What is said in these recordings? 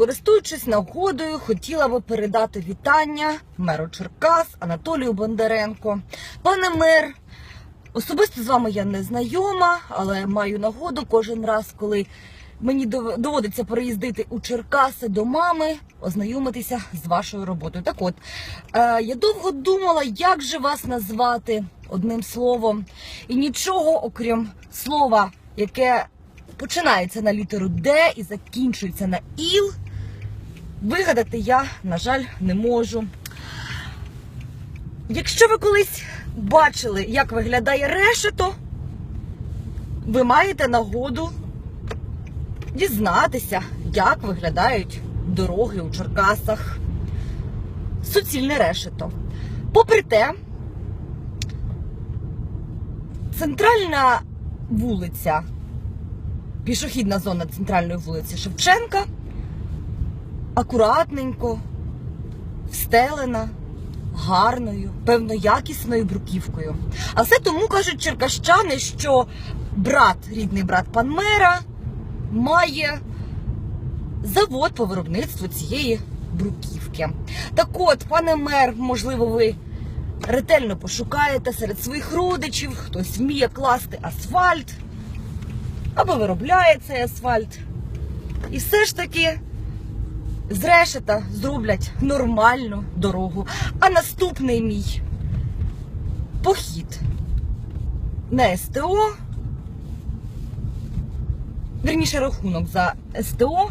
Користуючись нагодою, хотіла би передати вітання меру Черкас Анатолію Бондаренко. Пане мер, особисто з вами я не знайома, але маю нагоду кожен раз, коли мені доводиться переїздити у Черкаси до мами, ознайомитися з вашою роботою. Так от, е, я довго думала, як же вас назвати одним словом, і нічого, окрім слова, яке починається на літеру Д і закінчується на іл, вигадати я, на жаль, не можу. Якщо ви колись бачили, як виглядає решето, ви маєте нагоду дізнатися, як виглядають дороги у Черкасах. Суцільне решето. Попри те, центральна вулиця, пішохідна зона центральної вулиці Шевченка, акуратненько, встелена, гарною, певно, якісною бруківкою. А все тому кажуть черкащани, що брат, рідний брат пан мера, має завод по виробництву цієї бруківки. Так от, пане мер, можливо, ви ретельно пошукаєте серед своїх родичів, хтось вміє класти асфальт або виробляє цей асфальт. І все ж таки з решета зроблять нормальну дорогу. А наступний мій похід на СТО, верніше рахунок за СТО,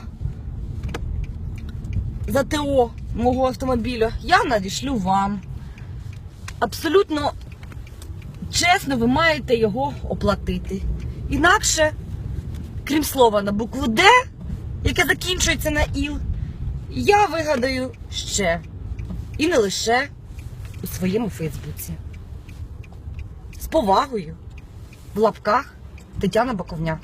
за ТО мого автомобіля, я надішлю вам. Абсолютно чесно, ви маєте його оплатити. Інакше, крім слова на букву Д, яке закінчується на ІЛ, я вигадаю ще. І не лише у своєму Фейсбуці. З повагою в лапках Тетяна Боковня.